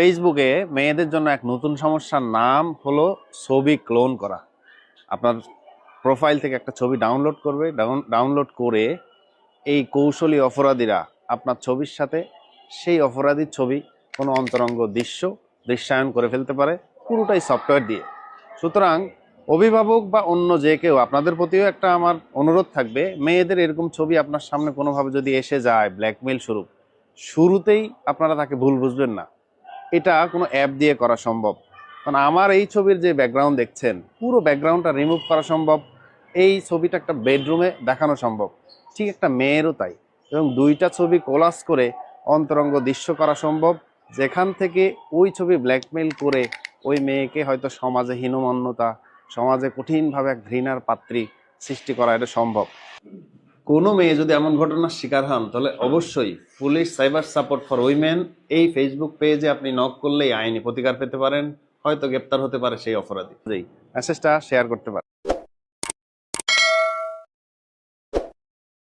ফেসবুকে মেয়েদের জন্য এক নতুন সমস্যার নাম হলো ছবি ক্লোন করা। আপনার প্রোফাইল থেকে একটা ছবি ডাউনলোড করবে ডাউন- ডাউনলোড করে এই কৌশলী অপরাধীরা আপনার ছবির সাথে সেই অপরাধীর ছবি কোনো অন্তরঙ্গ দৃশ্য দৃশ্যায়ন করে ফেলতে পারে, পুরোটাই সফটওয়্যার দিয়ে। সুতরাং অভিভাবক বা অন্য যে কেউ, আপনাদের প্রতিও একটা আমার অনুরোধ থাকবে, মেয়েদের এরকম ছবি আপনার সামনে কোনোভাবে যদি এসে যায় ব্ল্যাকমেল স্বরূপ, শুরুতেই আপনারা তাকে ভুল বুঝবেন না। এটা কোনো অ্যাপ দিয়ে করা সম্ভব। কারণ আমার এই ছবির যে ব্যাকগ্রাউন্ড দেখছেন, পুরো ব্যাকগ্রাউন্ডটা রিমুভ করা সম্ভব। এই ছবিটা একটা বেডরুমে দেখানো সম্ভব। ঠিক একটা মেয়েরও তাই। এবং দুইটা ছবি কোলাস করে অন্তরঙ্গ দৃশ্য করা সম্ভব। যেখান থেকে ওই ছবি ব্ল্যাকমেল করে ওই মেয়েকে হয়তো সমাজে হীনমন্যতা, সমাজে কঠিনভাবে এক ঘৃণার পাত্রী সৃষ্টি করা এটা সম্ভব। কোনো মেয়ে যদি এমন ঘটনার শিকার হন, তাহলে অবশ্যই police cyber support for women এই ফেসবুক পেজে আপনি নক করলেই আইনি প্রতিকার পেতে পারেন, হয়তো গ্রেপ্তার হতে পারে সেই অপরাধী। মেসেজটা শেয়ার করতে পারেন।